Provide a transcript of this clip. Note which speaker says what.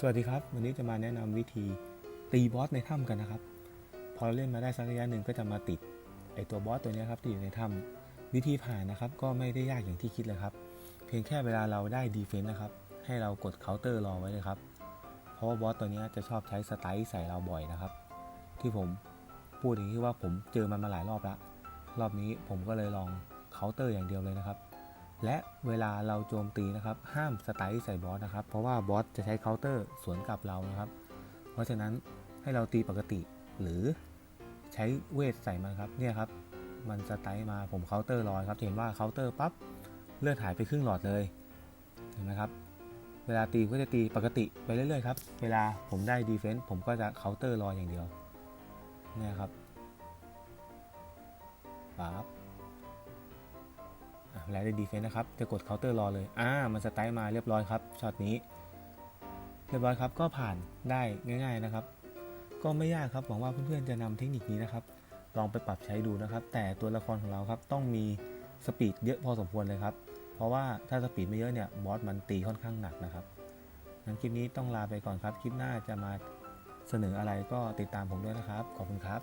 Speaker 1: สวัสดีครับ วันนี้จะมาแนะนำวิธีตีบอสในถ้ำกันนะครับ พอเราเล่นมาได้สักระยะหนึ่งก็จะมาติดไอตัวบอสตัวนี้ครับที่อยู่ในถ้ำวิธีผ่านนะครับ ก็ไม่ได้ยากอย่างที่คิดเลยครับ เพียงแค่เวลาเราได้ดีเฟนต์นะครับ ให้เรากดเคาน์เตอร์รอไว้เลยครับ เพราะว่าบอสตัวนี้จะชอบใช้สไตล์ใส่เราบ่อยนะครับ ที่ผมพูดอย่างนี้ว่าผมเจอมันมาหลายรอบแล้วรอบนี้ผมก็เลยลองเคาน์เตอร์อย่างเดียวเลยนะครับ และเวลาเราโจมตีนะครับ ห้ามสไตล์ใส่บอสนะครับ เพราะว่าบอสจะใช้เคาน์เตอร์สวนกลับเรานะครับ เพราะฉะนั้นให้เราตีปกติหรือใช้เวทใส่มันครับเนี่ยครับมันสไตล์มาผมเคาน์เตอร์รอยครับเห็นว่าเคาน์เตอร์ปั๊บเลือดหายไปครึ่งหลอดเลยเห็นไหมครับเวลาตีก็จะตีปกติไปเรื่อยๆครับเวลาผมได้ดีเฟนส์ผมก็จะเคาน์เตอร์รอยอย่างเดียวเนี่ยครับปั๊บ อะเวได้ดีเฟนต์นะครับจะกดเคาน์เตอร์รอเลยอ่ามันสไตล์มาเรียบร้อยครับช็อตนี้ เรียบร้อยครับก็ผ่านได้ง่าย ๆนะครับ ก็ไม่ยากครับหวังว่าเพื่อนๆจะนำเทคนิคนี้นะครับ ลองไปปรับใช้ดูนะครับ แต่ตัวละครของเราครับต้องมีสปีดเยอะพอสมควรเลยครับ เพราะว่าถ้าสปีดไม่เยอะเนี่ยบอสมันตีค่อนข้างหนักนะครับงั้นคลิปนี้ต้องลาไปก่อนครับคลิปหน้าจะมาเสนออะไรก็ติดตามผมด้วยนะครับ ขอบคุณครับ